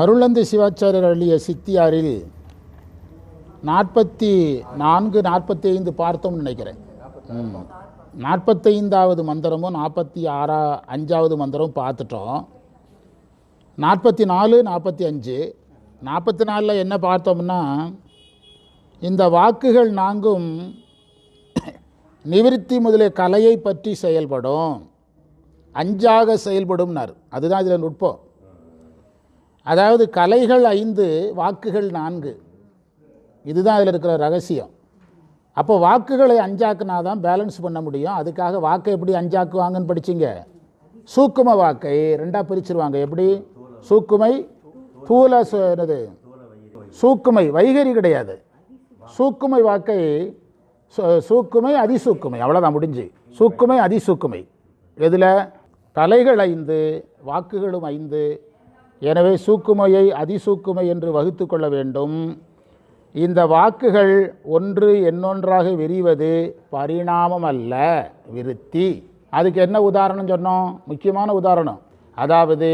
அருளந்தி சிவாச்சாரியர் அள்ளிய சித்தியாரில் நாற்பத்தி நான்கு நாற்பத்தி ஐந்து பார்த்தோம்னு நினைக்கிறேன். நாற்பத்தைந்தாவது மந்திரமும் நாற்பத்தி ஆறா அஞ்சாவது மந்திரமும் பார்த்துட்டோம். நாற்பத்தி நாலு நாற்பத்தி அஞ்சு. நாற்பத்தி நாலில் என்ன பார்த்தோம்னா இந்த வாக்குகள் நாங்கும் நிவிருத்தி முதலிய கலையை பற்றி செயல்படும். அஞ்சாக செயல்படும்னார். அதுதான் இதில் நுட்பம். அதாவது கலைகள் ஐந்து வாக்குகள் நான்கு. இதுதான் அதில் இருக்கிற ரகசியம். அப்போ வாக்குகளை அஞ்சாக்குனா தான் பேலன்ஸ் பண்ண முடியும். அதுக்காக வாக்கை எப்படி அஞ்சாக்குவாங்கன்னு படிச்சிங்க? சூக்கும வாக்கை ரெண்டாக பிரிச்சிருவாங்க. எப்படி? சூக்குமை தூல சு- என்னது? சூக்குமை வைகரி கிடையாது. சூக்குமை வாக்கை சு- சூக்குமை அதிசூக்குமை. அவ்வளோதான் முடிஞ்சு. சூக்குமை அதிசூக்குமை. எதில்? தலைகள் ஐந்து வாக்குகளும் ஐந்து எனவே சூக்குமையை அதிசூக்குமை என்று வகுத்து கொள்ள வேண்டும். இந்த வாக்குகள் ஒன்று என்னொன்றாக விரிவது பரிணாமம் அல்ல விருத்தி. அதுக்கு என்ன உதாரணம் சொன்னோம்? முக்கியமான உதாரணம். அதாவது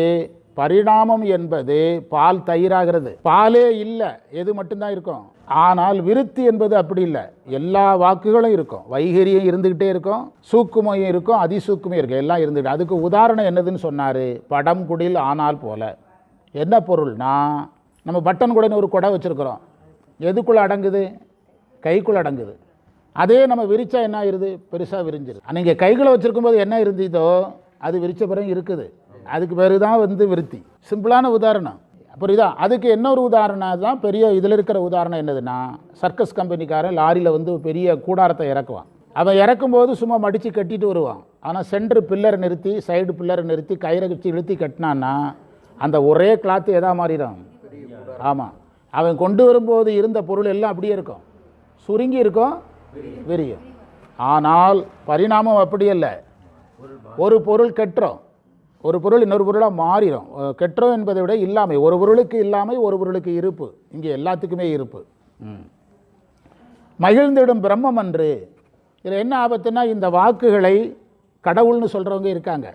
பரிணாமம் என்பது பால் தயிராகிறது. பாலே இல்லை எது மட்டும்தான் இருக்கும். ஆனால் விருத்தி என்பது அப்படி இல்லை. எல்லா வாக்குகளும் இருக்கும். வைகரியும் இருந்துக்கிட்டே இருக்கும். சூக்குமையும் இருக்கும் அதிசூக்குமையும் இருக்கும். எல்லாம் இருந்துக்கிட்டு அதுக்கு உதாரணம் என்னதுன்னு சொன்னார்? படம் குடில் ஆனால் போல. என்ன பொருள்னா நம்ம பட்டன் குடைன்னு ஒரு குடை வச்சுருக்குறோம். எதுக்குள்ளே அடங்குது? கைக்குள்ளே அடங்குது. அதே நம்ம விரித்தா என்ன ஆயிருது? பெருசாக விரிஞ்சிருது. நீங்கள் கைக்குள்ளே வச்சுருக்கும்போது என்ன இருந்ததோ அது விரித்த பிறகு இருக்குது. அதுக்கு பேர் தான் வந்து விருத்தி. சிம்பிளான உதாரணம். புரியுதா? அதுக்கு என்ன ஒரு உதாரணம் தான் பெரிய இதில் இருக்கிற உதாரணம் என்னதுன்னா சர்க்கஸ் கம்பெனிக்காரன் லாரியில் வந்து பெரிய கூடாரத்தை இறக்குவான். அவன் இறக்கும்போது சும்மா மடித்து கட்டிட்டு வருவான். ஆனால் சென்ட்ரு பில்லரை நிறுத்தி சைடு பில்லரை நிறுத்தி கயிறை வச்சு இழுத்தி கட்டினான்னா அந்த ஒரே கிளாத்து எதா மாறிடும். ஆமாம் அவன் கொண்டு வரும்போது இருந்த பொருள் எல்லாம் அப்படியே இருக்கும். சுருங்கி இருக்கும் விரியும். ஆனால் பரிணாமம் அப்படி இல்லை ஒரு பொருள் கெட்டுறோம் ஒரு பொருள் இன்னொரு பொருளாக மாறிடும் கெட்டுறோம் என்பதை விட இல்லாமை. ஒரு பொருளுக்கு இல்லாமை ஒரு பொருளுக்கு இருப்பு. இங்கே எல்லாத்துக்குமே இருப்பு. மகிழ்ந்திடும் பிரம்மம் அன்று. இதில் என்ன ஆபத்துன்னா இந்த வாக்குகளை கடவுள்னு சொல்கிறவங்க இருக்காங்க.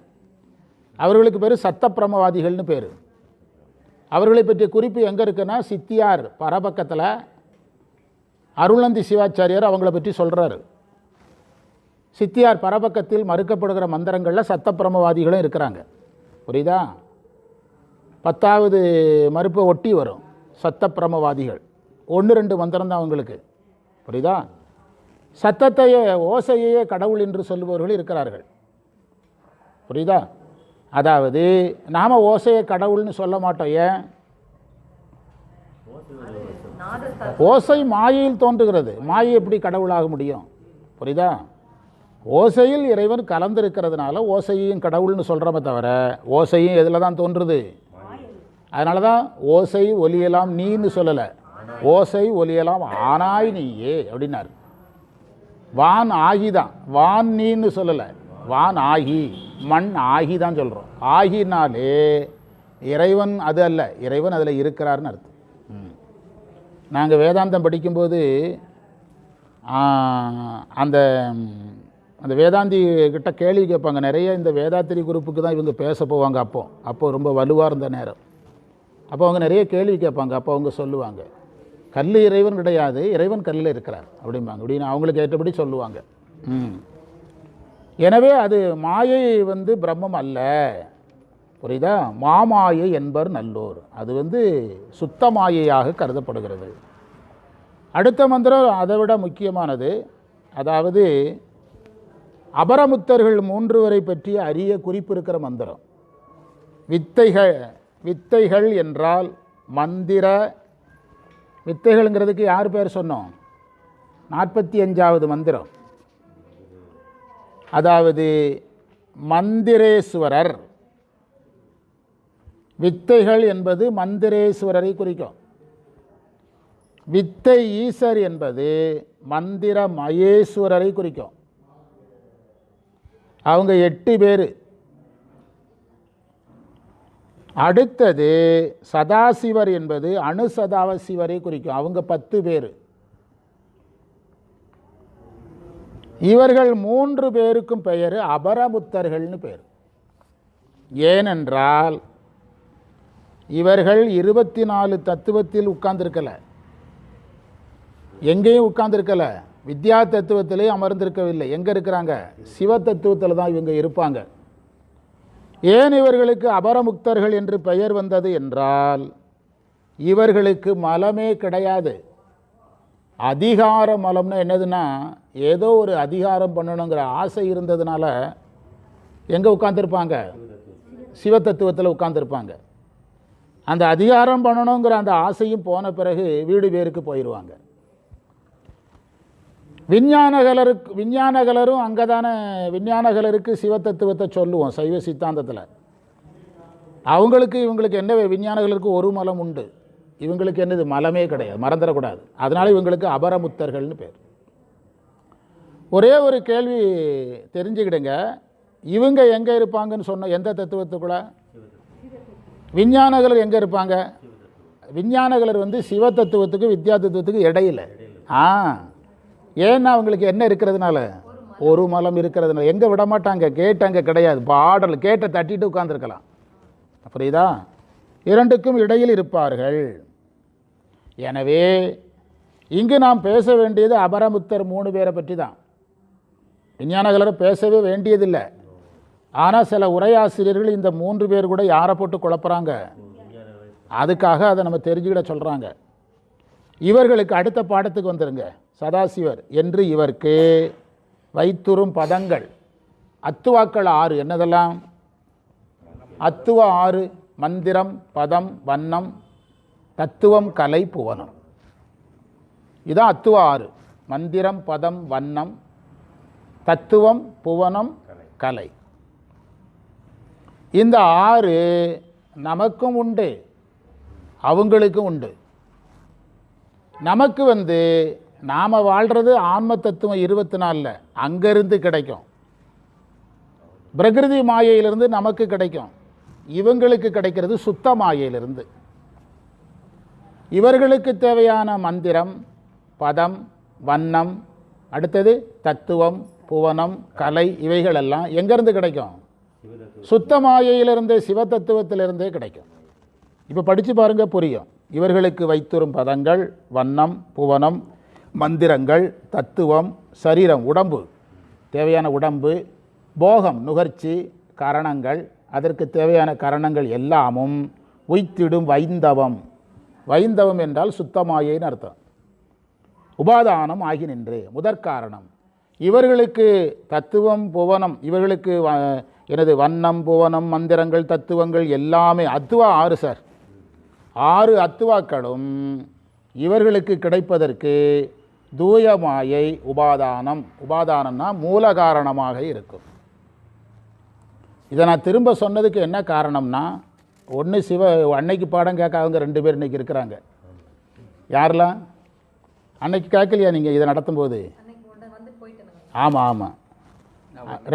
அவர்களுக்கு பேர் சத்தப்பிரமவாதிகள்னு பேர். அவர்களை பற்றிய குறிப்பு எங்கே இருக்குன்னா சித்தியார் பரபக்கத்தில் அருளந்தி சிவாச்சாரியார் அவங்கள பற்றி சொல்கிறாரு சித்தியார் பரபக்கத்தில் மறுக்கப்படுகிற மந்திரங்களில் சத்தப்பிரமவாதிகளும் இருக்கிறாங்க. புரியுதா? பத்தாவது மறுப்பை ஒட்டி வரும் சத்தப்பிரமவாதிகள். ஒன்று ரெண்டு மந்திரம் தான் அவங்களுக்கு. புரியுதா? சத்தத்தையே ஓசையையே கடவுள் என்று சொல்லுபவர்கள் இருக்கிறார்கள். புரியுதா? அதாவது நாம் ஓசையை கடவுள்னு சொல்ல மாட்டோம் ஏன்? ஓசை மாயையில் தோன்றுகிறது. மாயை எப்படி கடவுளாக முடியும்? புரியுதா? ஓசையில் இறைவன் கலந்திருக்கிறதுனால ஓசையும் கடவுள்னு சொல்கிறோமே தவிர ஓசையும் எதில் தான் தோன்றுது? அதனால தான் ஓசை ஒலியலாம் நீன்னு சொல்லலை. ஓசை ஒலியலாம் ஆனாய் நீயே அப்படின்னாரு. வான் ஆகி தான் வான் நீன்னு சொல்லலை. வான் ஆகி மண் ஆகி தான் சொல்கிறோம் ஆகினாலே இறைவன் அது அல்ல இறைவன் அதில் இருக்கிறாருன்னு அர்த்தம். நாங்கள் வேதாந்தம் படிக்கும்போது அந்த அந்த வேதாந்தி கிட்ட கேள்வி கேட்பாங்க. நிறைய இந்த வேதாத்திரி குரூப்புக்கு தான் இவங்க பேச போவாங்க அப்போ. அப்போ ரொம்ப வலுவாக இருந்த நேரம். அப்போ அவங்க நிறைய கேள்வி கேட்பாங்க. அப்போ அவங்க சொல்லுவாங்க கல் இறைவன் கிடையாது இறைவன் கல்லில் இருக்கிறார். அப்படிம்பாங்க. அப்படின்னு அவங்களுக்கு ஏற்றபடி சொல்லுவாங்க. ம். எனவே அது மாயை வந்து பிரம்மம் அல்ல. புரியுதா? மாமாயை என்பர் நல்லோர். அது வந்து சுத்த மாயையாக கருதப்படுகிறது. அடுத்த மந்திரம் அதை விட முக்கியமானது. அதாவது அபரமுத்தர்கள் மூன்று வரை பற்றிய அரிய குறிப்பு இருக்கிற மந்திரம். வித்தைகள் வித்தைகள் என்றால் மந்திர வித்தைகள்ங்கிறதுக்கு யார் பேர் சொன்னோம்? நாற்பத்தி அஞ்சாவது மந்திரம். அதாவது மந்திரேஸ்வரர். வித்தைகள் என்பது மந்திரேஸ்வரரை குறிக்கும். வித்தை ஈசர் என்பது மந்திர மகேஸ்வரரை குறிக்கும். அவங்க எட்டு பேர். அடுத்தது சதாசிவர் என்பது அணுசதாவசிவரை குறிக்கும். அவங்க பத்து பேர். இவர்கள் மூன்று பேருக்கும் பெயர் அபரமுத்தர்கள்னு பேர். ஏனென்றால் இவர்கள் இருபத்தி நாலு தத்துவத்தில் உட்கார்ந்திருக்கல. எங்கேயும் உட்கார்ந்திருக்கல. வித்யா தத்துவத்திலே அமர்ந்திருக்கவில்லை. எங்கே இருக்கிறாங்க? சிவ தத்துவத்தில் தான் இவங்க இருப்பாங்க. ஏன் இவர்களுக்கு அபரமுக்தர்கள் என்று பெயர் வந்தது என்றால் இவர்களுக்கு மலமே கிடையாது. அதிகார மலம்னா என்னதுன்னா ஏதோ ஒரு அதிகாரம் பண்ணணுங்கிற ஆசை இருந்ததுனால எங்கே உட்காந்துருப்பாங்க சிவத்தத்துவத்தில் உட்காந்துருப்பாங்க அந்த அதிகாரம் பண்ணணுங்கிற அந்த ஆசையும் போன பிறகு வீடு பேருக்கு போயிடுவாங்க விஞ்ஞானகலருக்கு விஞ்ஞானகலரும் அங்கே தானே விஞ்ஞானகலருக்கு சிவத்தத்துவத்தை சொல்லுவோம் சைவ சித்தாந்தத்தில். அவங்களுக்கு இவங்களுக்கு என்ன விஞ்ஞானகலருக்கு ஒரு மலம் உண்டு. இவங்களுக்கு என்னது மலமே கிடையாது மறந்துடக்கூடாது. அதனால் இவங்களுக்கு அபரமுத்தர்கள்னு பேர். ஒரே ஒரு கேள்வி தெரிஞ்சுக்கிடுங்க. இவங்க எங்கே இருப்பாங்கன்னு சொன்ன எந்த தத்துவத்துக்குள்ள? விஞ்ஞானகலர் எங்கே இருப்பாங்க? விஞ்ஞானகலர் வந்து சிவ தத்துவத்துக்கு வித்யா தத்துவத்துக்கு இடையில. ஆ. ஏன்னா அவங்களுக்கு என்ன இருக்கிறதுனால? ஒரு மலம் இருக்கிறதுனால. எங்கே விட மாட்டாங்க அங்கே கிடையாது. பாடல் கேட்டை தட்டிட்டு உட்காந்துருக்கலாம் புரியுதா? இரண்டுக்கும் இடையில் இருப்பார்கள். எனவே இங்கு நாம் பேச வேண்டியது அபரமுத்தர் மூணு பேரை பற்றி தான் விஞ்ஞானகலரை பேசவே வேண்டியதில்லை. ஆனால் சில உரையாசிரியர்கள் இந்த மூன்று பேர் கூட யாரை போட்டு குழப்புறாங்க? அதுக்காக அதை நம்ம தெரிஞ்சுக்கிட சொல்கிறாங்க இவர்களுக்கு அடுத்த பாடத்துக்கு வந்துருங்க. சதாசிவர் என்று இவருக்கு வைத்துறும் பதங்கள். அத்துவாக்கள் ஆறு என்னதெல்லாம்? அத்துவ ஆறு மந்திரம் பதம் வண்ணம் தத்துவம் கலை புவனம். இதான் அத்துவ ஆறு. மந்திரம் பதம் வண்ணம் தத்துவம் புவனம் கலை. இந்த ஆறு நமக்கும் உண்டு அவங்களுக்கும் உண்டு. நமக்கு வந்து நாம் வாழ்கிறது ஆன்ம தத்துவம் இருபத்தி நாலில் அங்கேருந்து கிடைக்கும். பிரகிருதி மாயையிலிருந்து நமக்கு கிடைக்கும். இவங்களுக்கு கிடைக்கிறது சுத்த மாயையிலிருந்து. இவர்களுக்கு தேவையான மந்திரம் பதம் வண்ணம் அடுத்தது தத்துவம் புவனம் கலை இவைகளெல்லாம் எங்கேருந்து கிடைக்கும்? சுத்த மாயையிலிருந்தே சிவதத்துவத்திலிருந்தே கிடைக்கும். இப்போ படித்து பாருங்கள் புரியும். இவர்களுக்கு வைத்துறும் பதங்கள் வண்ணம் புவனம் மந்திரங்கள் தத்துவம் சரீரம் உடம்பு. தேவையான உடம்பு போகம் நுகர்ச்சி கரணங்கள் அதற்கு தேவையான கரணங்கள் எல்லாமும் உய்த்திடும் வைந்தவம். வைந்தவம் என்றால் சுத்தமாயைன்னு அர்த்தம். உபாதானம் ஆகி நின்று முதற்காரணம் இவர்களுக்கு தத்துவம் புவனம் இவர்களுக்கு வ- எனது வண்ணம் புவனம் மந்திரங்கள் தத்துவங்கள் எல்லாமே அத்துவா ஆறு சார். ஆறு அத்துவாக்களும் இவர்களுக்கு கிடைப்பதற்கு தூயமாயை உபாதானம் உபாதானம்னா மூல காரணமாக இருக்கும். இதை நான் திரும்ப சொன்னதுக்கு என்ன காரணம்னா ஒன்று சிவ அன்னைக்கு பாடம் கேட்காதவங்க ரெண்டு பேர் இன்னைக்கு இருக்கிறாங்க. யாரெல்லாம் அன்னைக்கு கேட்கலையா நீங்கள் இதை நடத்தும்போது? ஆமாம் ஆமாம்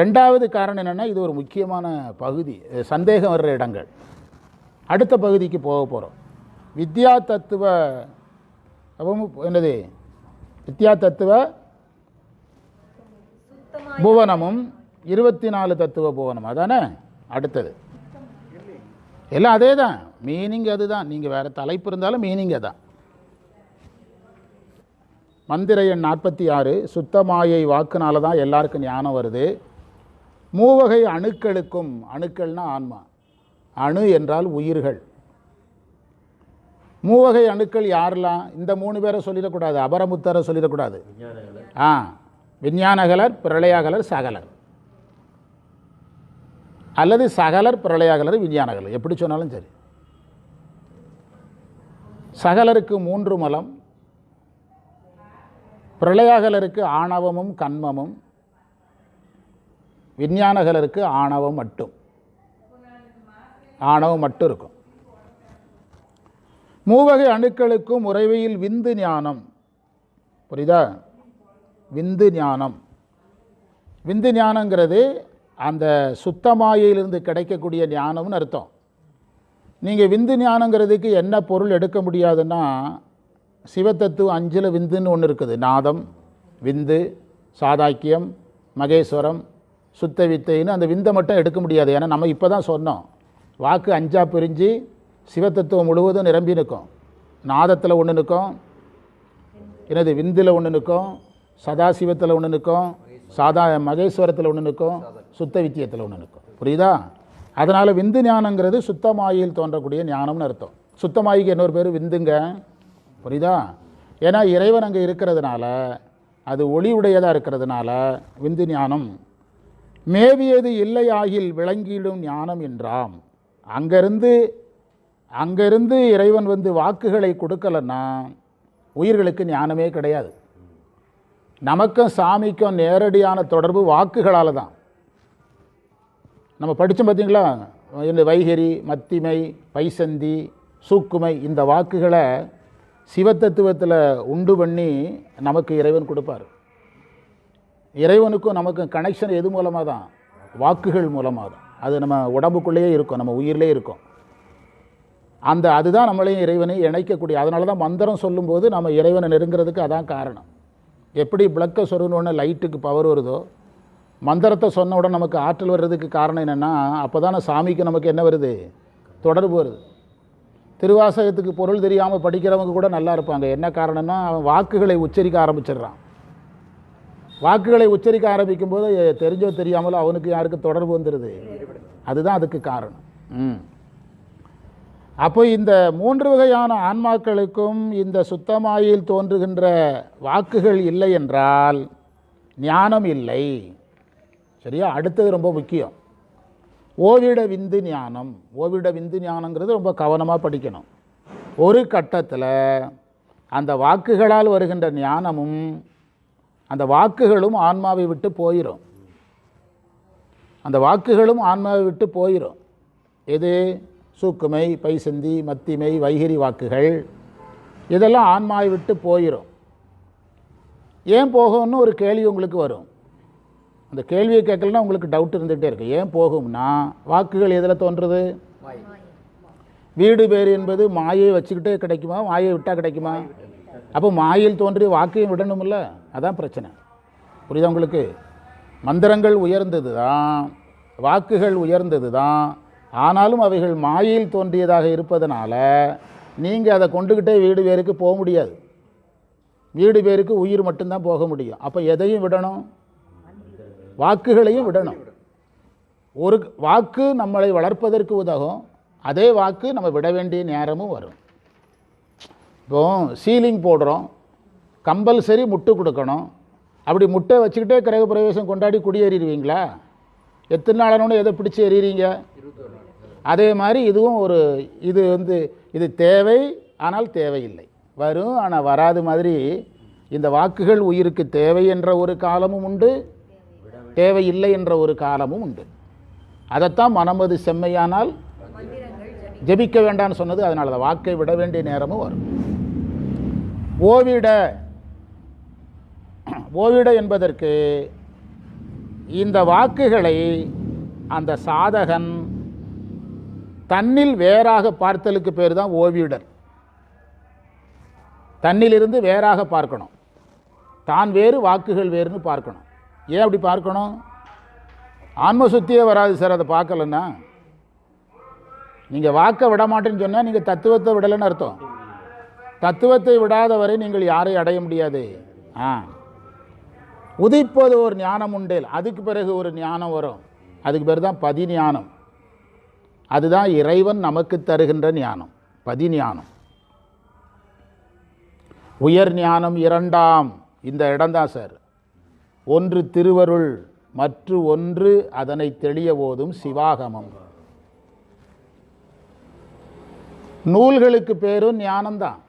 ரெண்டாவது காரணம் என்னென்னா இது ஒரு முக்கியமான பகுதி. சந்தேகம் வர்ற இடங்கள். அடுத்த பகுதிக்கு போக போகிறோம் வித்யா தத்துவ என்னது? வித்யா தத்துவ புவனமும் இருபத்தி நாலு தத்துவ புவனம் அதானே? அடுத்தது. எல்லாம் அதே தான் மீனிங் அதுதான். நீங்கள் வேறு தலைப்பு இருந்தாலும் மீனிங் அதான். மந்திர எண் நாற்பத்தி ஆறு சுத்தமாயை வாக்குனால தான் எல்லாருக்கும் ஞானம் வருது. மூவகை அணுக்களுக்கும் அணுக்கள்னா ஆன்மா. அணு என்றால் உயிர்கள். மூவகை அணுக்கள் யாரெல்லாம்? இந்த மூணு பேரை சொல்லிடக்கூடாது அபரமுத்தரை சொல்லிடக்கூடாது. ஆ விஞ்ஞானகலர் பிரளயாகலர் சகலர். அல்லது சகலர் பிரளயாகலர் விஞ்ஞானகலர். எப்படி சொன்னாலும் சரி. சகலருக்கு மூன்று மலம் பிரளயாகலருக்கு ஆணவமும் கண்மமும். விஞ்ஞானகலருக்கு ஆணவம் மட்டும். ஆணவம் மட்டும் இருக்கும். மூவகை அணுக்களுக்கும் உறைவையில் விந்து ஞானம். புரியுதா? விந்து ஞானம். விந்து ஞானங்கிறது அந்த சுத்தமாயிலிருந்து கிடைக்கக்கூடிய ஞானம்னு அர்த்தம். நீங்கள் விந்து ஞானங்கிறதுக்கு என்ன பொருள் எடுக்க முடியாதுன்னா சிவத்தத்துவம் அஞ்சில் விந்துன்னு ஒன்று இருக்குது. நாதம் விந்து சாதாக்கியம் மகேஸ்வரம் சுத்த வித்தைன்னு அந்த விந்தை மட்டும் எடுக்க முடியாது. ஏன்னா நம்ம இப்போ தான் சொன்னோம். வாக்கு அஞ்சாக பிரிஞ்சு சிவத்தத்துவம் முழுவதும் நிரம்பி நிற்கும். நாதத்தில் ஒன்று நிற்கும். எனது விந்தில் ஒன்று நிற்கும். சதாசிவத்தில் ஒன்று நிற்கும். சாதா மகேஸ்வரத்தில் ஒன்று நிற்கும். சுத்த வித்தியத்தில் ஒன்று நிற்கும். புரியுதா? அதனால் விந்து ஞானங்கிறது சுத்தமாயில் தோன்றக்கூடிய ஞானம்னு அர்த்தம். சுத்தமாயிக்கு இன்னொரு பேர் விந்துங்க. புரியுதா? ஏன்னா இறைவன் அங்கே இருக்கிறதுனால அது ஒளி உடையதாக இருக்கிறதுனால விந்து ஞானம். மேவியது இல்லை ஆகில் விளங்கிடும் ஞானம் என்றாம். அங்கேருந்து அங்கேருந்து இறைவன் வந்து வாக்குகளை கொடுக்கலன்னா உயிர்களுக்கு ஞானமே கிடையாது. நமக்கும் சாமிக்கும் நேரடியான தொடர்பு வாக்குகளால் தான் நம்ம படித்தோம் பார்த்தீங்களா இந்த வைகரி மத்திமை பைசந்தி சூக்குமை இந்த வாக்குகளை சிவத்தத்துவத்தில் உண்டு பண்ணி நமக்கு இறைவன் கொடுப்பார். இறைவனுக்கும் நமக்கும் கனெக்ஷன் எது மூலமாக தான் வாக்குகள் மூலமாக தான் அது நம்ம உடம்புக்குள்ளேயே இருக்கும் நம்ம உயிரிலே இருக்கும். அந்த அதுதான் நம்மளையும் இறைவனை இணைக்கக்கூடிய அதனால தான் மந்திரம் சொல்லும்போது நம்ம இறைவனை நெருங்கிறதுக்கு அதான் காரணம். எப்படி பிளக்கை சொருகணுன்னு லைட்டுக்கு பவர் வருதோ மந்திரத்தை சொன்ன உடனே நமக்கு ஆற்றல் வர்றதுக்கு காரணம் என்னென்னா அப்போ தானே சாமிக்கு நமக்கு என்ன வருது? தொடர்பு வருது. திருவாசகத்துக்கு பொருள் தெரியாமல் படிக்கிறவங்க கூட நல்லா இருப்பாங்க. என்ன காரணம்னா அவன் வாக்குகளை உச்சரிக்க ஆரம்பிச்சிடுறான். வாக்குகளை உச்சரிக்க ஆரம்பிக்கும் போது தெரிஞ்சோ தெரியாமலோ அவனுக்கு யாருக்கு தொடர்பு வந்துடுது அதுதான் அதுக்கு காரணம். ம். அப்போ இந்த மூன்று வகையான ஆன்மாக்களுக்கும் இந்த சுத்தமாயில் தோன்றுகின்ற வாக்குகள் இல்லை என்றால் ஞானம் இல்லை. சரியா? அடுத்தது ரொம்ப முக்கியம். ஓவிட விந்து ஞானம். ஓவிட விந்து ஞானங்கிறது ரொம்ப கவனமாக படிக்கணும். ஒரு கட்டத்தில் அந்த வாக்குகளால் வருகின்ற ஞானமும் அந்த வாக்குகளும் ஆன்மாவை விட்டு போயிடும் அந்த வாக்குகளும் ஆன்மாவை விட்டு போயிடும் எது? சூக்குமை பைசந்தி மத்திமை வைகிரி வாக்குகள். இதெல்லாம் ஆன்மாவை விட்டு போயிடும் ஏன் போகும்னு ஒரு கேள்வி உங்களுக்கு வரும். அந்த கேள்வியை கேட்கலன்னா உங்களுக்கு டவுட் இருந்துகிட்டே இருக்கு. ஏன் போகும்னா வாக்குகள் எதில் தோன்றுறது வீடு பேர் என்பது மாயை வச்சுக்கிட்டே கிடைக்குமா? மாயை விட்டால் கிடைக்குமா? அப்போ மாயில் தோன்றி வாக்கையும் விடணும்ல? அதான் பிரச்சனை. புரியுதா உங்களுக்கு? மந்திரங்கள் உயர்ந்தது தான் வாக்குகள் உயர்ந்தது தான் ஆனாலும் அவைகள் மாயில் தோன்றியதாக இருப்பதனால நீங்கள் அதை கொண்டுக்கிட்டே வீடு பேருக்கு போக முடியாது. வீடு பேருக்கு உயிர் மட்டும்தான் போக முடியும். அப்போ எதையும் விடணும்? வாக்குகளையும் விடணும். ஒரு வாக்கு நம்மளை வளர்ப்பதற்கு உதவும். அதே வாக்கு நம்ம விட வேண்டிய நேரமும் வரும். இப்போ சீலிங் போடுறோம். கம்பல்சரி முட்டு கொடுக்கணும். அப்படி முட்டை வச்சுக்கிட்டே கிரக பிரவேசம் கொண்டாடி குடியேறிடுவீங்களா? எத்தனை நாளானு எதை பிடிச்சி எறிகிறீங்க அதே மாதிரி இதுவும் ஒரு இது வந்து இது தேவை ஆனால் தேவையில்லை. வரும் ஆனால் வராது மாதிரி இந்த வாக்குகள் உயிருக்கு தேவை என்ற ஒரு காலமும் உண்டு. தேவையில்லை. என்ற ஒரு காலமும் உண்டு. அதைத்தான் மனமது செம்மையானால் ஜெபிக்க வேண்டாம்னு சொன்னது அதனால் அதை வாக்கை விட வேண்டிய நேரமும் வரும். ஓவிட ஓவிட என்பதற்கு இந்த வாக்குகளை அந்த சாதகன் தன்னில் வேறாக பார்த்தலுக்கு பேர் தான் ஓவிடர். தன்னிலிருந்து வேறாக பார்க்கணும். தான் வேறு வாக்குகள் வேறுன்னு பார்க்கணும். ஏன் அப்படி பார்க்கணும்? ஆன்ம சுத்தியே வராது சார் அதை பார்க்கலன்னா. நீங்கள் வாக்க விட மாட்டேன்னு சொன்னால் நீங்கள் தத்துவத்தை விடலைன்னு அர்த்தம். தத்துவத்தை விடாத வரை நீங்கள் யாரை அடைய முடியாது? ஆ. உதிப்பது ஒரு ஞானம் உண்டேல் அதுக்கு பிறகு ஒரு ஞானம் வரும். அதுக்கு பேர் தான் பதி ஞானம் அதுதான் இறைவன் நமக்கு தருகின்ற ஞானம் பதி ஞானம் உயர் ஞானம் இரண்டாம். இந்த இடம்தான் சார். ஒன்று திருவருள் மற்ற ஒன்று அதனை தெளிய போதும் சிவாகமம். நூல்களுக்கு பேரும் ஞானம்தான்.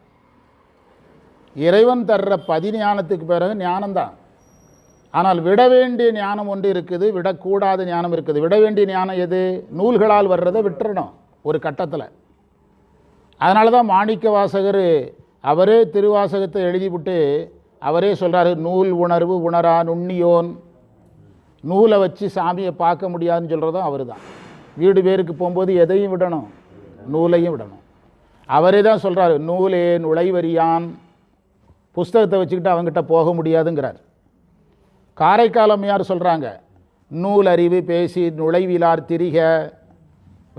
இறைவன் தர்ற பதிஞானத்துக்கு பிறகு ஞானம்தான். ஆனால் விட வேண்டிய ஞானம் ஒன்று இருக்குது விடக்கூடாத ஞானம் இருக்குது. விட வேண்டிய ஞானம் எது? நூல்களால் வர்றதை விட்டுறணும் ஒரு கட்டத்தில். அதனால தான் மாணிக்க வாசகர் அவரே திருவாசகத்தை எழுதிவிட்டு அவரே சொல்கிறாரு நூல் உணர்வு உணரா நுண்ணியோன். நூலை வச்சு சாமியை பார்க்க முடியாதுன்னு சொல்கிறதும் அவர் தான் வீடு பேருக்கு போகும்போது எதையும் விடணும் நூலையும் விடணும். அவரே தான் சொல்கிறாரு நூலே நுழைவரியான் புஸ்தகத்தை வச்சுக்கிட்டு அவங்ககிட்ட போக முடியாதுங்கிறார். காரைக்கால் அம்மையார் சொல்கிறாங்க நூல் அறிவு பேசி நுழைவிலார் திரிக.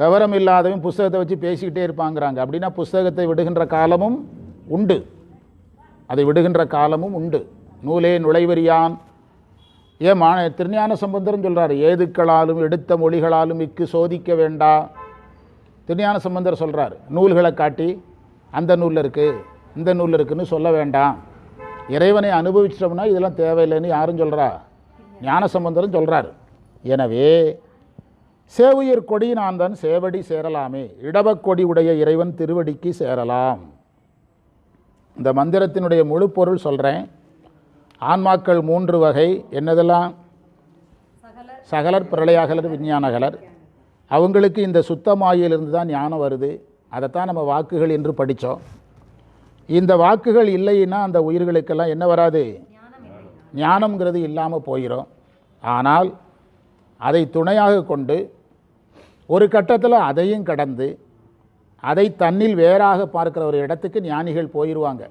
விவரம் இல்லாதவன் புஸ்தகத்தை வச்சு பேசிக்கிட்டே இருப்பாங்கிறாங்க. அப்படின்னா புஸ்தகத்தை விடுகின்ற காலமும் உண்டு. அதை விடுகின்ற காலமும் உண்டு. நூலே நுழைவறியான். ஏன் மா திருஞான சம்பந்தரும் சொல்கிறார் ஏதுக்களாலும் எடுத்த மொழிகளாலும் இக்கு சோதிக்க வேண்டா. திருஞான சம்பந்தர் சொல்கிறார் நூல்களை காட்டி அந்த நூலில் இருக்குது இந்த நூலில் இருக்குன்னு சொல்ல வேண்டாம் இறைவனை அனுபவிச்சிட்டோம்னா இதெல்லாம் தேவையில்லைன்னு யாரும் சொல்கிறா ஞான சம்பந்தரும் சொல்கிறார் எனவே சேவுயர் கொடி நான் தான் சேவடி சேரலாமே இடவக்கொடி உடைய இறைவன் திருவடிக்கு சேரலாம். இந்த மந்திரத்தினுடைய முழு பொருள் சொல்கிறேன் ஆன்மாக்கள் மூன்று வகை. என்னதெல்லாம்? சகலர் பிரளயாகலர் விஞ்ஞானகலர். அவங்களுக்கு இந்த சுத்தமாயிலிருந்து தான் ஞானம் வருது. அதைத்தான் நம்ம வாக்குகள் என்று படித்தோம். இந்த வாக்குகள் இல்லைன்னா அந்த உயிர்களுக்கெல்லாம் என்ன வராது? ஞானம்ங்கிறது இல்லாமல் போயிடும் ஆனால் அதை துணையாக கொண்டு ஒரு கட்டத்தில் அதையும் கடந்து அதை தன்னில் வேறாக பார்க்குற ஒரு இடத்துக்கு ஞானிகள் போயிடுவாங்க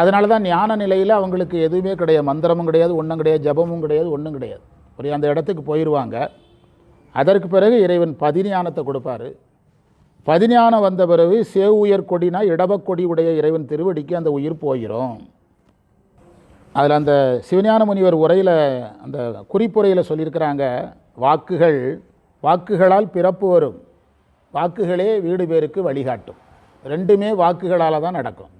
அதனால தான் ஞான நிலையில் அவங்களுக்கு எதுவுமே கிடையாது. மந்திரமும் கிடையாது ஒன்றும் கிடையாது ஜபமும் கிடையாது ஒன்றும் கிடையாது. ஒரு அந்த இடத்துக்கு போயிடுவாங்க அதற்கு பிறகு இறைவன் பதிஞானத்தை கொடுப்பாரு. பதிஞானம் வந்த பிறகு சேவுயர் கொடினா இடபக்கொடி உடைய இறைவன் திருவடிக்கு அந்த உயிர் போயிடும் அதில் அந்த சிவஞான முனிவர் உரையில் அந்த குறிப்புரையில் சொல்லியிருக்கிறாங்க வாக்குகள் வாக்குகளால் பிறப்பு வரும். வாக்குகளே வீடு பேருக்கு வழிகாட்டும். ரெண்டுமே வாக்குகளால் தான் நடக்கும்.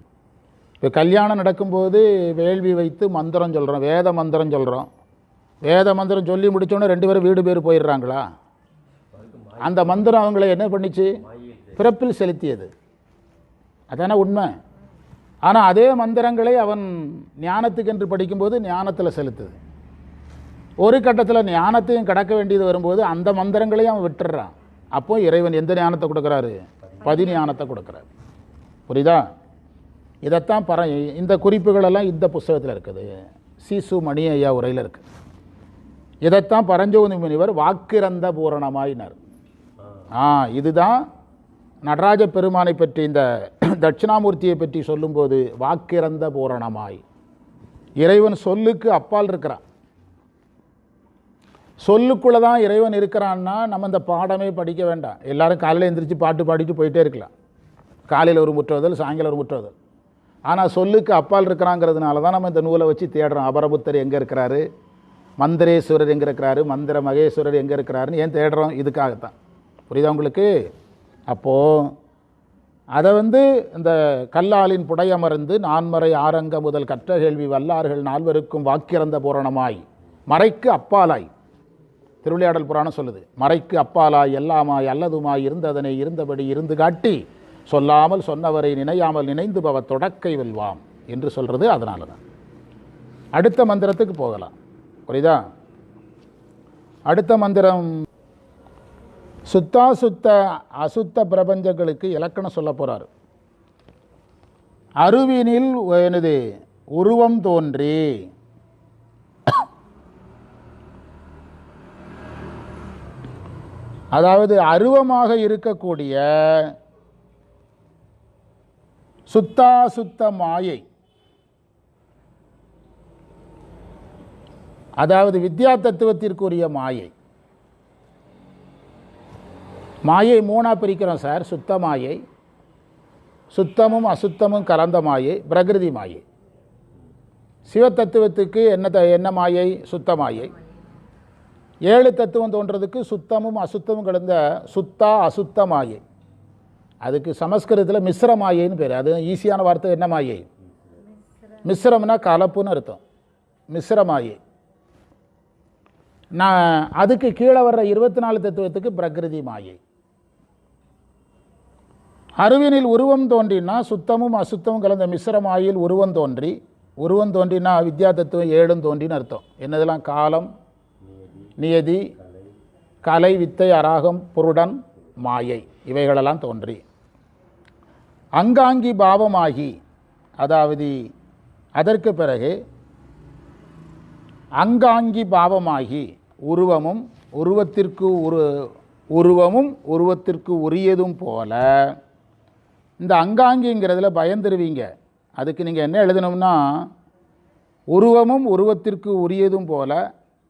இப்போ கல்யாணம் நடக்கும்போது வேள்வி வைத்து மந்திரம் சொல்கிறோம் வேத மந்திரம் சொல்கிறோம் வேத மந்திரம் சொல்லி முடித்தோன்னே ரெண்டு பேரும் வீடு பேர் போயிடுறாங்களா? அந்த மந்திரம் அவங்கள என்ன பண்ணிச்சு? பிறப்பில் செலுத்தியது. அதான உண்மை? ஆனால் அதே மந்திரங்களை அவன் ஞானத்துக்கு என்று படிக்கும்போது ஞானத்தில் செலுத்துது. ஒரு கட்டத்தில் ஞானத்தையும் கடக்க வேண்டியது வரும்போது அந்த மந்திரங்களையும் அவன் விட்டுடுறான் அப்போ இறைவன் எந்த ஞானத்தை கொடுக்குறாரு? பதி ஞானத்தை கொடுக்குறாரு. புரியுதா? இதைத்தான் பர இந்த குறிப்புகளெல்லாம் இந்த புஸ்தகத்தில் இருக்குது. சிசு மணி ஐயா உரையில் இருக்குது இதைத்தான் பரஞ்சோதி முனிவர் வாக்கிறந்த பூரணமாயினார். ஆ இதுதான் நடராஜ பெருமானை பற்றி இந்த தட்சிணாமூர்த்தியை பற்றி சொல்லும்போது வாக்கிறந்த பூரணமாய். இறைவன் சொல்லுக்கு அப்பால் இருக்கிறான். சொல்லுக்குள்ளே தான் இறைவன் இருக்கிறான்னா நம்ம இந்த பாடமே படிக்க வேண்டாம். எல்லாரும் காலையில் எழுந்திரிச்சு பாட்டு பாடிட்டு போயிட்டே இருக்கலாம். காலையில் ஒரு முற்றுவதல் சாயங்காலம் ஒரு முற்றுவதல் ஆனால் சொல்லுக்கு அப்பால் இருக்கிறாங்கிறதுனால தான் நம்ம இந்த நூலை வச்சு தேடுறோம். அபரபுத்தர் எங்கே இருக்கிறாரு? மந்திரேஸ்வரர் எங்கே இருக்கிறாரு? மந்திர மகேஸ்வரர் எங்கே இருக்கிறாருன்னு ஏன் தேடுறோம்? இதுக்காகத்தான். புரியுதா உங்களுக்கு? அப்போது அதை வந்து இந்த கல்லாலின் புடையமர்ந்து நான்மறை ஆரங்க முதல் கற்ற கேள்வி வல்லார்கள் நால்வருக்கும் வாக்கிறந்த பூரணமாய் மறைக்கு அப்பாலாய் திருவிளையாடல் புராணம் சொல்லுது மறைக்கு அப்பாலாய் எல்லாமாய் அல்லதுமாய் இருந்ததனை இருந்தபடி இருந்து காட்டி சொல்லாமல் சொன்னவரை நினையாமல் நினைந்து பவ தொடக்கை வெல்வாம் என்று சொல்கிறது அதனால தான் அடுத்த மந்திரத்துக்கு போகலாம். புரியுதா? அடுத்த மந்திரம் சுத்தா சுத்த அசுத்த பிரபஞ்சங்களுக்கு இலக்கணம் சொல்ல போகிறார் அருவினில் எனது உருவம் தோன்றி அதாவது அருவமாக இருக்கக்கூடிய சுத்தாசுத்த மாயை. அதாவது வித்யா தத்துவத்திற்குரிய மாயை. மாயை மூணாக பிரிக்கிறோம் சார் சுத்த மாயை சுத்தமும் அசுத்தமும் கலந்த மாயை பிரகிருதி மாயை. சிவத்தத்துவத்துக்கு என்ன த என்ன மாயை? சுத்த மாயை. ஏழு தத்துவம் தோன்றதுக்கு சுத்தமும் அசுத்தமும் கலந்த சுத்தா அசுத்த மாயை அதுக்கு சமஸ்கிருதத்தில் மிஸ்ர மாயைன்னு பேர். அது ஈஸியான வார்த்தை என்ன மாயை மிஸ்ரம்னா கலப்புன்னு அர்த்தம். மிஸ்ர மாயை நான் அதுக்கு கீழே வர்ற இருபத்தி நாலு தத்துவத்துக்கு பிரகிருதி மாயை அருவினில் உருவம் தோன்றினா சுத்தமும் அசுத்தமும் கலந்த மிஸ்ரமாயில் உருவம் தோன்றி உருவம் தோன்றினா வித்யா தத்துவம் ஏழும் தோன்றின்னு அர்த்தம். என்னதெல்லாம் காலம்? நியதி கலை வித்தை அராகம் புருடன் மாயை இவைகளெல்லாம் தோன்றி. அங்காங்கி பாவமாகி அதாவது அதற்கு பிறகு அங்காங்கி பாவமாகி உருவமும் உருவத்திற்கு உரு உருவமும் உருவத்திற்கு உரியதும் போல இந்த அங்காங்கிங்கிறதுல பயந்துருவீங்க. அதுக்கு நீங்கள் என்ன எழுதணும்னா உருவமும் உருவத்திற்கு உரியதும் போல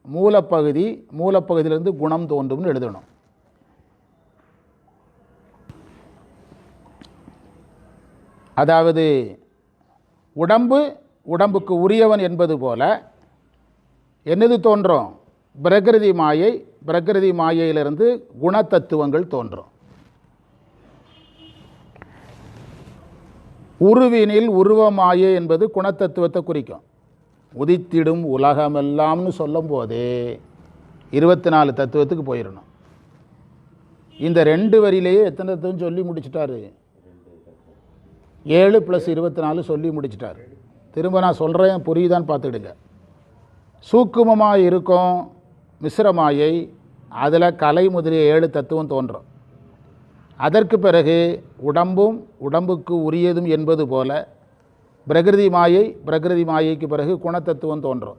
மூலப்பகுதி மூலப்பகுதியிலிருந்து குணம் தோன்றும்னு எழுதணும். அதாவது உடம்பு உடம்புக்கு உரியவன் என்பது போல என்னது தோன்றும்? பிரகிருதி மாயை பிரகிருதி மாயையிலிருந்து குணத்தத்துவங்கள் தோன்றும். உருவினில் உருவ மாயை என்பது குணத்தத்துவத்தை குறிக்கும். உதித்திடும் உலகமெல்லாம்னு சொல்லும் போதே இருபத்தி நாலு தத்துவத்துக்கு போயிடணும். இந்த ரெண்டு வரியிலேயே எத்தனை தத்துவம் சொல்லி முடிச்சிட்டாரு? ஏழு ப்ளஸ் இருபத்தி நாலு சொல்லி முடிச்சிட்டாரு. திரும்ப நான் சொல்கிறேன் புரியுதான்னு பார்த்துடுங்க. சூக்குமமாக இருக்கும் மிஸ்ரமாயை அதில் கலை முதலிய ஏழு தத்துவம் தோன்றும். அதற்கு பிறகு உடம்பும் உடம்புக்கு உரியதும் என்பது போல பிரகிருதி மாயை பிரகிருதி மாயைக்கு பிறகு குணத்தத்துவம் தோன்றும்.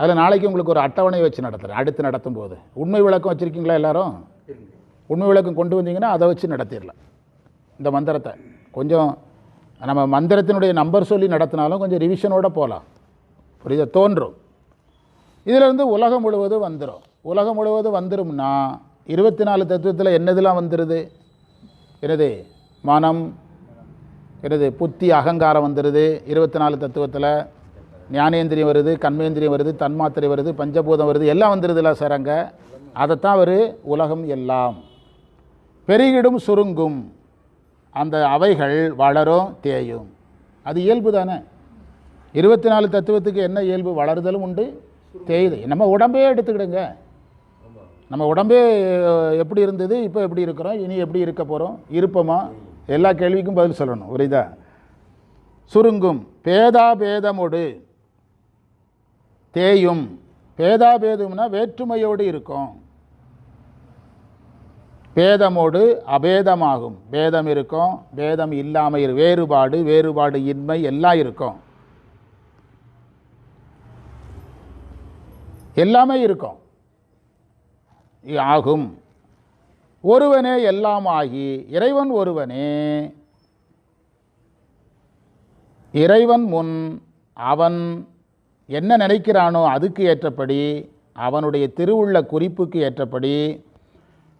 அதில் நாளைக்கு உங்களுக்கு ஒரு அட்டவணை வச்சு நடத்துகிறேன் அடுத்து நடத்தும் போது. உண்மை விளக்கம் வச்சுருக்கீங்களா எல்லாரும்? உண்மை விளக்கம் கொண்டு வந்தீங்கன்னா அதை வச்சு நடத்திடலாம். இந்த மந்திரத்தை. கொஞ்சம் நம்ம மந்திரத்தினுடைய நம்பர் சொல்லி நடத்தினாலும் கொஞ்சம் ரிவிஷனோட போகலாம் புரியுதா? தோன்றும். இதிலிருந்து உலகம் முழுவதும் வந்துடும் உலகம் முழுவதும் வந்துடும்னா இருபத்தி நாலு தத்துவத்தில் என்னதெல்லாம் வந்துடுது என்னது? மனம் என்னது புத்தி அகங்காரம் வந்துடுது இருபத்தி நாலு தத்துவத்தில் ஞானேந்திரியம் வருது கண்மேந்திரியம் வருது தன்மாத்திரை வருது பஞ்சபூதம் வருது எல்லாம் வந்துடுதுல சார் அங்கே. அதைத்தான் அவர் உலகம் எல்லாம். பெருகிடும் சுருங்கும். அந்த அவைகள் வளரும் தேயும். அது இயல்பு தானே? இருபத்தி நாலு தத்துவத்துக்கு என்ன இயல்பு? வளருதலும் உண்டு தேயுது. நம்ம உடம்பே எடுத்துக்கிடுங்க. நம்ம உடம்பே எப்படி இருந்தது? இப்போ எப்படி இருக்கிறோம்? இனி எப்படி இருக்க போகிறோம் இருப்போமா? எல்லா கேள்விக்கும் பதில் சொல்லணும் புரியுதா? சுருங்கும் பேதாபேதமோடு. தேயும் பேதாபேதம்னா வேற்றுமையோடு இருக்கும். பேதமோடு அபேதமாகும். பேதம் இருக்கும் பேதம் இல்லாமல் இரு வேறுபாடு வேறுபாடு இன்மை எல்லாம் இருக்கும். எல்லாமே இருக்கும். ஆகும். ஒருவனே எல்லாம் ஆகி இறைவன் ஒருவனே. இறைவன் முன் அவன் என்ன நினைக்கிறானோ அதுக்கு ஏற்றபடி அவனுடைய திருவுள்ள குறிப்புக்கு ஏற்றபடி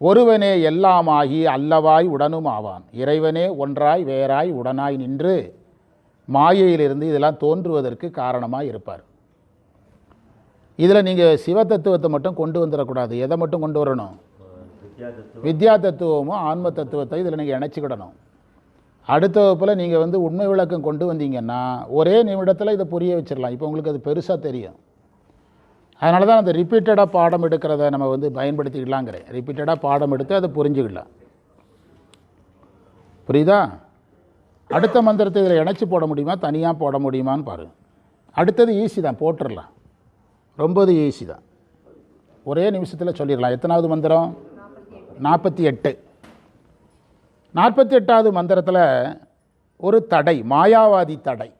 ஒருவனே எல்லாமாகி அல்லவாய் உடனும் ஆவான். இறைவனே ஒன்றாய் வேறாய் உடனாய் நின்று மாயையிலிருந்து இதெல்லாம் தோன்றுவதற்கு காரணமாக இருப்பார். இதில் நீங்கள் சிவ தத்துவத்தை மட்டும் கொண்டு வந்துடக்கூடாது. எதை மட்டும் கொண்டு வரணும்? வித்யா தத்துவமும் ஆன்ம தத்துவத்தை இதில் நீங்கள் இணைச்சிக்கிடணும். அடுத்த வகுப்பில் நீங்கள் வந்து உண்மை விளக்கம் கொண்டு வந்தீங்கன்னா ஒரே நிமிடத்தில் இதை புரிய வச்சிடலாம். இப்போ உங்களுக்கு அது பெருசாக தெரியும். அதனால தான் அந்த ரிப்பீட்டடாக பாடம் எடுக்கிறத நம்ம வந்து பயன்படுத்திக்கலாங்கிறேன். ரிப்பீட்டடாக பாடம் எடுத்து அதை புரிஞ்சுக்கலாம். புரியுதா? அடுத்த மந்திரத்தை இதில் இணைச்சி போட முடியுமா? தனியாக போட முடியுமான்னு பாரு. அடுத்தது ஈஸி தான் போட்டுடலாம். ரொம்பது ஈஸி தான். ஒரே நிமிஷத்தில் சொல்லிடலாம். எத்தனாவது மந்திரம்? நாற்பத்தி எட்டு. நாற்பத்தி எட்டாவது மந்திரத்தில் ஒரு தடை மாயாவாதி தடை.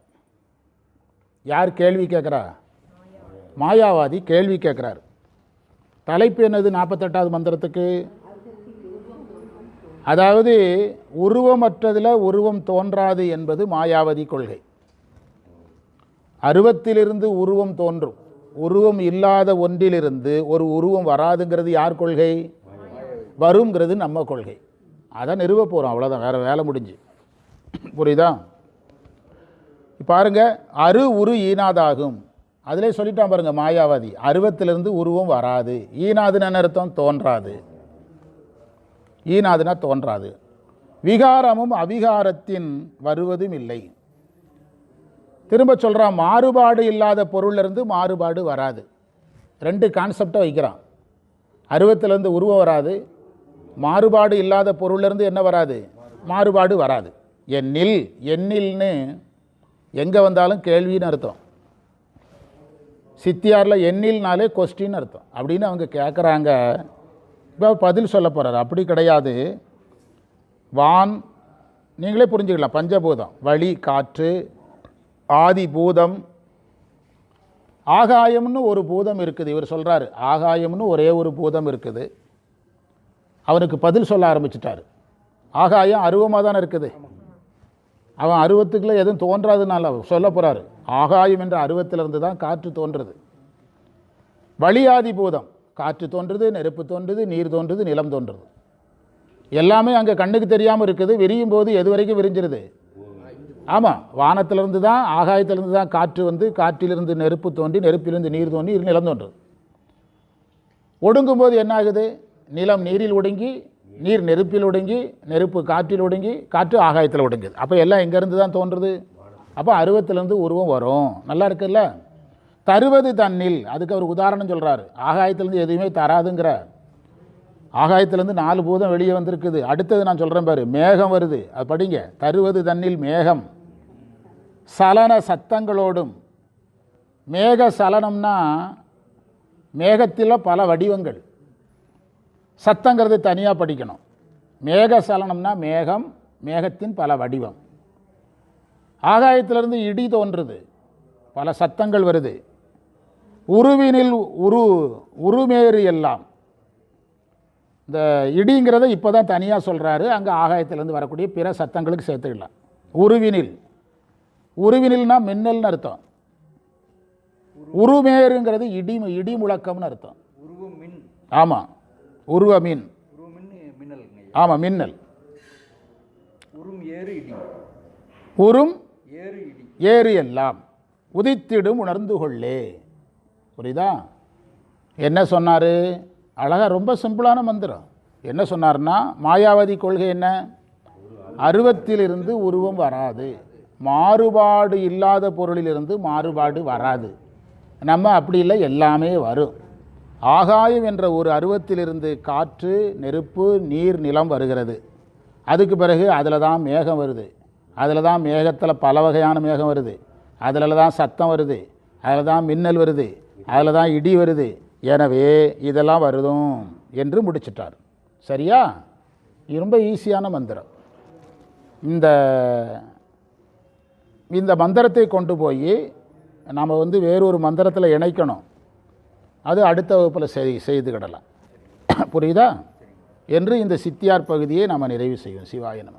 யார் கேள்வி கேட்குறா? மாயாவாதி கேள்வி கேட்குறாரு. தலைப்பு என்னது நாற்பத்தெட்டாவது மந்திரத்துக்கு? அதாவது உருவமற்றதில் உருவம் தோன்றாது என்பது மாயாவதி கொள்கை. அருவத்திலிருந்து உருவம் தோன்றும். உருவம் இல்லாத ஒன்றிலிருந்து ஒரு உருவம் வராதுங்கிறது யார் கொள்கை? வருங்கிறது நம்ம கொள்கை. அதை நிறுவ போகிறோம் அவ்வளோதான் வேறு வேலை முடிஞ்சு. புரியுதா? பாருங்கள் அரு உரு ஈனாதாகும். அதிலே சொல்லிட்டான் பாருங்க மாயாவாதி. அருவத்திலிருந்து உருவம் வராது. ஈனாதுன்னு அர்த்தம்? தோன்றாது. ஈனாதுனா தோன்றாது. விகாரமும் அவிகாரத்தின் வருவதும் இல்லை. திரும்ப சொல்கிறான் மாறுபாடு இல்லாத பொருளிலிருந்து மாறுபாடு வராது. ரெண்டு கான்செப்டை வைக்கிறான். அருவத்திலேருந்து உருவம் வராது மாறுபாடு இல்லாத பொருளிலிருந்து என்ன வராது? மாறுபாடு வராது. எண்ணில் எண்ணில்னு எங்கே வந்தாலும் கேள்வின்னு அர்த்தம். சித்தியாரில் எண்ணில்னாலே கொஸ்டின் அர்த்தம். அப்படின்னு அவங்க கேட்குறாங்க இப்போ பதில் சொல்ல போகிறார் அப்படி கிடையாது. வான் நீங்களே புரிஞ்சுக்கலாம். பஞ்சபூதம் வழி காற்று ஆதி பூதம். ஆகாயம்னு ஒரு பூதம் இருக்குது. இவர் சொல்கிறாரு ஆகாயம்னு ஒரே ஒரு பூதம் இருக்குது. அவனுக்கு பதில் சொல்ல ஆரம்பிச்சிட்டாரு. ஆகாயம் அருவமாக தானே இருக்குது. அவன் அருவத்துக்குள்ளே எதுவும் தோன்றாதுனால சொல்ல போகிறாரு ஆகாயம் என்ற அருவத்திலிருந்து தான் காற்று தோன்றுறது. வழியாதி பூதம். காற்று தோன்றுது நெருப்பு தோன்றுது நீர் தோன்றுது நிலம் தோன்றுது. எல்லாமே அங்கே கண்ணுக்கு தெரியாமல் இருக்குது. விரியும் போது எது வரைக்கும் விரிஞ்சிருது? ஆமாம் வானத்திலிருந்து தான் ஆகாயத்திலிருந்து தான் காற்று வந்து காற்றிலிருந்து நெருப்பு தோன்றி நெருப்பிலிருந்து நீர் தோன்றி இரு நிலம் தோன்றுது. ஒடுங்கும்போது என்ன ஆகுது? நிலம் நீரில் ஒடுங்கி நீர் நெருப்பில் ஒடுங்கி நெருப்பு காற்றில் ஒடுங்கி காற்று ஆகாயத்தில் ஒடுங்குது. அப்போ எல்லாம் எங்கேருந்து தான் தோன்றுது? அப்போ அருவத்திலேருந்து உருவம் வரும். நல்லா இருக்குல்ல? தருவது தன்னில். அதுக்கு அவர் உதாரணம் சொல்கிறாரு ஆகாயத்திலேருந்து எதுவுமே தராதுங்கிற. ஆகாயத்திலேருந்து நாலு பூதம் வெளியே வந்திருக்குது. அடுத்தது நான் சொல்கிறேன் பாரு மேகம் வருது. அது படிங்க. தருவது தன்னில் மேகம். சலன சத்தங்களோடும். மேக சலனம்னா மேகத்தில் பல வடிவங்கள். சத்தங்கிறது தனியாக படிக்கணும். மேக சலனம்னா மேகம் மேகத்தின் பல வடிவம். ஆகாயத்திலிருந்து இடி தோன்றுது. பல சத்தங்கள் வருது. உருவினில் உரு உருமேறு எல்லாம். இந்த இடிங்கிறத இப்போ தான் தனியாக சொல்கிறாரு அங்கே ஆகாயத்திலேருந்து வரக்கூடிய பிற சத்தங்களுக்கு சேர்த்துக்கலாம். உருவினில். உருவினில்னா மின்னல்னு அர்த்தம். உருமேருங்கிறது இடி இடி முழக்கம்னு அர்த்தம் ஆமாம் உருவ மீன். ஆமாம் மின்னல். உரும் ஏறு எல்லாம் உதித்திடும் உணர்ந்து கொள்ளே. புரியுதா? என்ன சொன்னார்? அழகா ரொம்ப சிம்பிளான மந்திரம். என்ன சொன்னார்னா மாயாவதி கொள்கை என்ன? அருவத்திலிருந்து உருவம் வராது. மாறுபாடு இல்லாத பொருளிலிருந்து மாறுபாடு வராது. நம்ம அப்படி இல்லை எல்லாமே வரும். ஆகாயம் என்ற ஒரு அருவத்திலிருந்து காற்று நெருப்பு நீர் நிலம் வருகிறது. அதுக்கு பிறகு அதில் தான் மேகம் வருது. அதில் தான் மேகத்தில் பல வகையான மேகம் வருது. அதில் தான் சத்தம் வருது. அதில் தான் மின்னல் வருது. அதில் தான் இடி வருது. எனவே இதெல்லாம் வருதும் என்று முடிச்சிட்டார். சரியா? இது ரொம்ப ஈஸியான மந்திரம். இந்த இந்த மந்திரத்தை கொண்டு போய் நாம் வந்து வேறொரு மந்திரத்தில் இணைக்கணும். அது அடுத்த வகுப்பில் செய் செய்துகிடலாம் புரியுதா? என்று இந்த சித்தியார் பகுதியை நாம் நிறைவு செய்வோம். சிவாய நம.